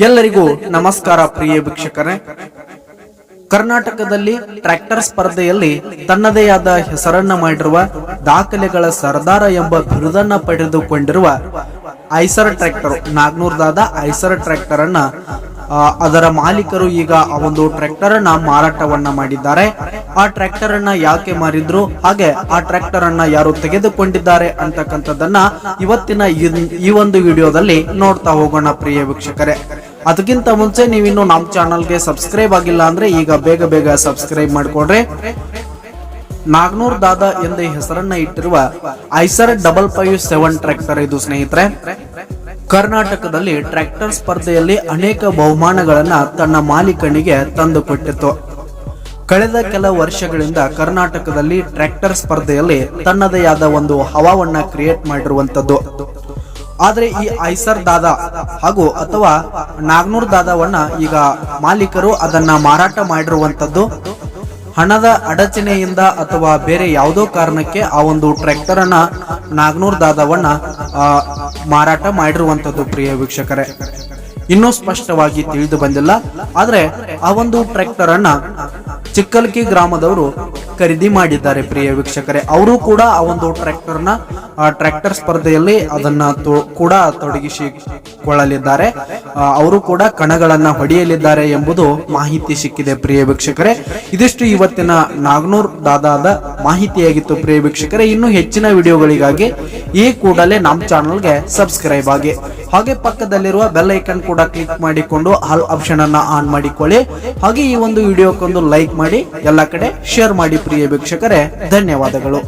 ಎಲ್ಲರಿಗೂ ನಮಸ್ಕಾರ ಪ್ರಿಯ ವೀಕ್ಷಕರೇ. ಕರ್ನಾಟಕದಲ್ಲಿ ಟ್ರ್ಯಾಕ್ಟರ್ ಸ್ಪರ್ಧೆಯಲ್ಲಿ ತನ್ನದೇ ಆದ ಹೆಸರನ್ನ ಮಾಡಿರುವ ದಾಖಲೆಗಳ ಸರ್ದಾರ ಎಂಬ ಬಿರುದನ್ನ ಪಡೆದುಕೊಂಡಿರುವ ಐಸರ್ ಟ್ರ್ಯಾಕ್ಟರ್, ನಾಗ್ನೂರ್ದಾದ ಐಸರ್ ಟ್ರ್ಯಾಕ್ಟರ್ ಅನ್ನ ಅದರ ಮಾಲೀಕರು ಈಗ ಆ ಒಂದು ಟ್ರ್ಯಾಕ್ಟರ್ ಅನ್ನ ಮಾರಾಟವನ್ನ ಮಾಡಿದ್ದಾರೆ. ಆ ಟ್ರ್ಯಾಕ್ಟರ್ ಅನ್ನ ಯಾಕೆ ಮಾರಿದ್ರು, ಹಾಗೆ ಆ ಟ್ರ್ಯಾಕ್ಟರ್ ಅನ್ನ ಯಾರು ತೆಗೆದುಕೊಂಡಿದ್ದಾರೆ ಅಂತಕ್ಕಂಥದ್ದನ್ನ ಇವತ್ತಿನ ಈ- ಒಂದು ವಿಡಿಯೋದಲ್ಲಿ ನೋಡ್ತಾ ಹೋಗೋಣ ಪ್ರಿಯ ವೀಕ್ಷಕರೇ. ಅದಕ್ಕಿಂತ ಮುಂಚೆ ನೀವಿನ್ನು ನಮ್ಮ ಚಾನಲ್ಗೆ ಸಬ್ಸ್ಕ್ರೈಬ್ ಆಗಿಲ್ಲ ಅಂದ್ರೆ ಈಗ ಬೇಗ ಬೇಗ ಸಬ್ಸ್ಕ್ರೈಬ್ ಮಾಡ್ಕೊಡ್ರಿ. ನಾಗ್ನೂರ್ ದಾದಾ ಎಂದೇ ಹೆಸರನ್ನ ಇಟ್ಟಿರುವ Eicher double five seven tractor ಇದು ಸ್ನೇಹಿತರೆ. ಕರ್ನಾಟಕದಲ್ಲಿ ಟ್ರ್ಯಾಕ್ಟರ್ ಸ್ಪರ್ಧೆಯಲ್ಲಿ ಅನೇಕ ಬಹುಮಾನಗಳನ್ನ ತನ್ನ ಮಾಲೀಕನಿಗೆ ತಂದುಕೊಟ್ಟಿತ್ತು. ಕಳೆದ ಕೆಲ ವರ್ಷಗಳಿಂದ ಕರ್ನಾಟಕದಲ್ಲಿ ಟ್ರ್ಯಾಕ್ಟರ್ ಸ್ಪರ್ಧೆಯಲ್ಲಿ ತನ್ನದೇ ಆದ ಒಂದು ಹವಾವನ್ನ ಕ್ರಿಯೇಟ್ ಮಾಡಿರುವಂತದ್ದು ಆದ್ರೆ ಈ ಐಸರ್ ದಾದಾ ಹಾಗೂ ಅಥವಾ ನಾಗ್ನೂರ್ ದಾದಾವನ್ನ ಈಗ ಮಾಲೀಕರು ಅದನ್ನ ಮಾರಾಟ ಮಾಡಿರುವಂತದ್ದು ಹಣದ ಅಡಚಣೆಯಿಂದ ಅಥವಾ ಬೇರೆ ಯಾವುದೋ ಕಾರಣಕ್ಕೆ ಆ ಒಂದು ಟ್ರ್ಯಾಕ್ಟರ್ ಅನ್ನ ನಾಗ್ನೂರ್ ದಾದಾವನ್ನ ಮಾರಾಟ ಮಾಡಿರುವಂತದ್ದು ಪ್ರಿಯ ವೀಕ್ಷಕರೇ. ಇನ್ನೂ ಸ್ಪಷ್ಟವಾಗಿ ತಿಳಿದು ಬಂದಿಲ್ಲ. ಆದರೆ ಆ ಒಂದು ಟ್ರ್ಯಾಕ್ಟರ್ ಅನ್ನ ಚಿಕ್ಕಲ್ಕಿ ಗ್ರಾಮದವರು ಖರೀದಿ ಮಾಡಿದ್ದಾರೆ ಪ್ರಿಯ ವೀಕ್ಷಕರೇ. ಅವರು ಕೂಡ ಆ ಒಂದು ಟ್ರ್ಯಾಕ್ಟರ್ನ ಆ ಟ್ರ್ಯಾಕ್ಟರ್ ಸ್ಪರ್ಧೆಯಲ್ಲಿ ಅದನ್ನ ಕೂಡ ತೊಡಗಿಸಿಕೊಳ್ಳಲಿದ್ದಾರೆ. ಅವರು ಕೂಡ ಕಣಗಳನ್ನ ಹೊಡೆಯಲಿದ್ದಾರೆ ಎಂಬುದು ಮಾಹಿತಿ ಸಿಕ್ಕಿದೆ ಪ್ರಿಯ ವೀಕ್ಷಕರೇ. ಇದಿಷ್ಟು ಇವತ್ತಿನ ನಾಗ್ನೂರ್ ದಾದಾದ ಮಾಹಿತಿಯಾಗಿತ್ತು ಪ್ರಿಯ ವೀಕ್ಷಕರೇ. ಇನ್ನು ಹೆಚ್ಚಿನ ವಿಡಿಯೋಗಳಿಗಾಗಿ ಈ ಕೂಡಲೇ ನಮ್ಮ ಚಾನಲ್ಗೆ ಸಬ್ಸ್ಕ್ರೈಬ್ ಆಗಿ. ಹಾಗೆ ಪಕ್ಕದಲ್ಲಿರುವ ಬೆಲ್ ಐಕನ್ ಕೂಡ ಕ್ಲಿಕ್ ಮಾಡಿಕೊಂಡು ಆಲ್ ಆಪ್ಷನ್ ಅನ್ನ ಆನ್ ಮಾಡಿಕೊಳ್ಳಿ. ಹಾಗೆ ಈ ಒಂದು ವಿಡಿಯೋಕ್ಕೊಂದು ಲೈಕ್ ಮಾಡಿ, ಎಲ್ಲ ಕಡೆ ಶೇರ್ ಮಾಡಿ ಪ್ರಿಯ ವೀಕ್ಷಕರೇ. ಧನ್ಯವಾದಗಳು.